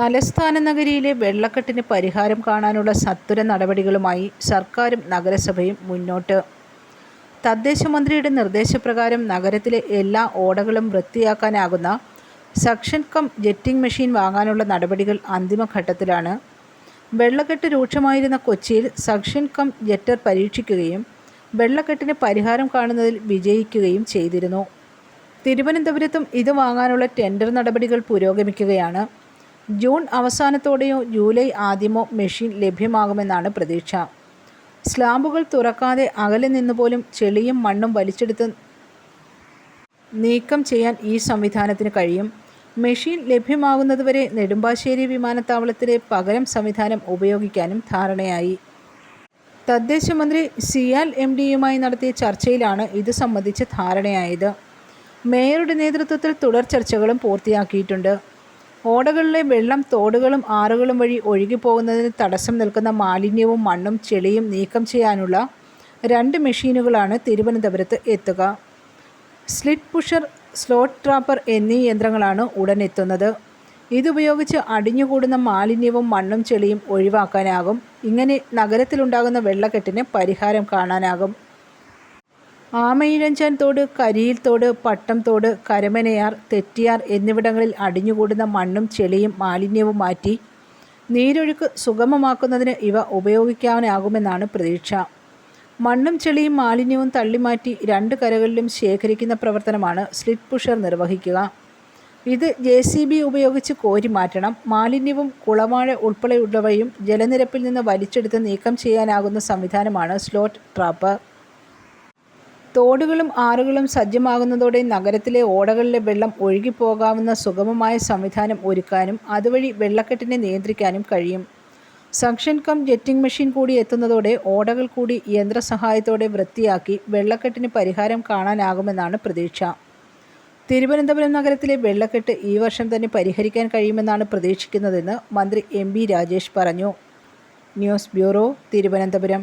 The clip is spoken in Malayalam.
തലസ്ഥാന നഗരിയിലെ വെള്ളക്കെട്ടിന് പരിഹാരം കാണാനുള്ള സത്വര നടപടികളുമായി സർക്കാരും നഗരസഭയും മുന്നോട്ട്. തദ്ദേശമന്ത്രിയുടെ നിർദ്ദേശപ്രകാരം നഗരത്തിലെ എല്ലാ ഓടകളും വൃത്തിയാക്കാനാകുന്ന സക്ഷൻ കം ജെറ്റിംഗ് മെഷീൻ വാങ്ങാനുള്ള നടപടികൾ അന്തിമഘട്ടത്തിലാണ്. വെള്ളക്കെട്ട് രൂക്ഷമായിരുന്ന കൊച്ചിയിൽ സക്ഷൻ കം ജെറ്റർ പരീക്ഷിക്കുകയും വെള്ളക്കെട്ടിന് പരിഹാരം കാണുന്നതിൽ വിജയിക്കുകയും ചെയ്തിരുന്നു. തിരുവനന്തപുരത്തും ഇത് വാങ്ങാനുള്ള ടെൻഡർ നടപടികൾ പുരോഗമിക്കുകയാണ്. ജൂൺ അവസാനത്തോടെയോ ജൂലൈ ആദ്യമോ മെഷീൻ ലഭ്യമാകുമെന്നാണ് പ്രതീക്ഷ. സ്ലാബുകൾ തുറക്കാതെ അകലെ നിന്ന് പോലും ചെളിയും മണ്ണും വലിച്ചെടുത്ത് നീക്കം ചെയ്യാൻ ഈ സംവിധാനത്തിന് കഴിയും. മെഷീൻ ലഭ്യമാകുന്നതുവരെ നെടുമ്പാശ്ശേരി വിമാനത്താവളത്തിലെ പകരം സംവിധാനം ഉപയോഗിക്കാനും ധാരണയായി. തദ്ദേശ മന്ത്രി സിയാൽ എം ഡിയുമായി നടത്തിയ ചർച്ചയിലാണ് ഇത് സംബന്ധിച്ച് ധാരണയായത്. മേയറുടെ നേതൃത്വത്തിൽ തുടർ ചർച്ചകളും പൂർത്തിയാക്കിയിട്ടുണ്ട്. ഓടകളിലെ വെള്ളം തോടുകളും ആറുകളും വഴി ഒഴുകിപ്പോകുന്നതിന് തടസ്സം നിൽക്കുന്ന മാലിന്യവും മണ്ണും ചെളിയും നീക്കം ചെയ്യാനുള്ള രണ്ട് മെഷീനുകളാണ് തിരുവനന്തപുരത്ത് എത്തുക. സ്ലിറ്റ് പുഷർ സ്ലോട്ട് ട്രാപ്പർ എന്നീ യന്ത്രങ്ങളാണ് ഉടൻ എത്തുന്നത്. ഇതുപയോഗിച്ച് അടിഞ്ഞുകൂടുന്ന മാലിന്യവും മണ്ണും ചെളിയും ഒഴിവാക്കാനാകും. ഇങ്ങനെ നഗരത്തിലുണ്ടാകുന്ന വെള്ളക്കെട്ടിന് പരിഹാരം കാണാനാകും. ആമയിഴഞ്ചാൻ തോട് കരിയിൽ തോട് പട്ടം തോട് കരമനയാർ തെറ്റിയാർ എന്നിവിടങ്ങളിൽ അടിഞ്ഞുകൂടുന്ന മണ്ണും ചെളിയും മാലിന്യവും മാറ്റി നീരൊഴുക്ക് സുഗമമാക്കുന്നതിന് ഇവ ഉപയോഗിക്കാനാകുമെന്നാണ് പ്രതീക്ഷ. മണ്ണും ചെളിയും മാലിന്യവും തള്ളിമാറ്റി രണ്ട് കരകളിലും ശേഖരിക്കുന്ന പ്രവർത്തനമാണ് സ്ലിറ്റ് പുഷർ നിർവഹിക്കുക. ഇത് ജെ സി ബി ഉപയോഗിച്ച് കോരി മാറ്റണം. മാലിന്യവും കുളവാഴ ഉൾപ്പെടെയുള്ളവയും ജലനിരപ്പിൽ നിന്ന് വലിച്ചെടുത്ത് നീക്കം ചെയ്യാനാകുന്ന സംവിധാനമാണ് സ്ലോട്ട് ട്രാപ്പർ തോടുകളും ആറുകളും സജ്ജമാകുന്നതോടെ നഗരത്തിലെ ഓടകളിലെ വെള്ളം ഒഴുകിപ്പോകാവുന്ന സുഗമമായ സംവിധാനം ഒരുക്കാനും അതുവഴി വെള്ളക്കെട്ടിനെ നിയന്ത്രിക്കാനും കഴിയും. സക്ഷൻ കം ജെറ്റിംഗ് മെഷീൻ കൂടി എത്തുന്നതോടെ ഓടകൾ കൂടി യന്ത്രസഹായത്തോടെ വൃത്തിയാക്കി വെള്ളക്കെട്ടിന് പരിഹാരം കാണാനാകുമെന്നാണ് പ്രതീക്ഷ. തിരുവനന്തപുരം നഗരത്തിലെ വെള്ളക്കെട്ട് ഈ വർഷം തന്നെ പരിഹരിക്കാൻ കഴിയുമെന്നാണ് പ്രതീക്ഷിക്കുന്നതെന്ന് മന്ത്രി എം രാജേഷ് പറഞ്ഞു. News bureau Thiruvananthapuram.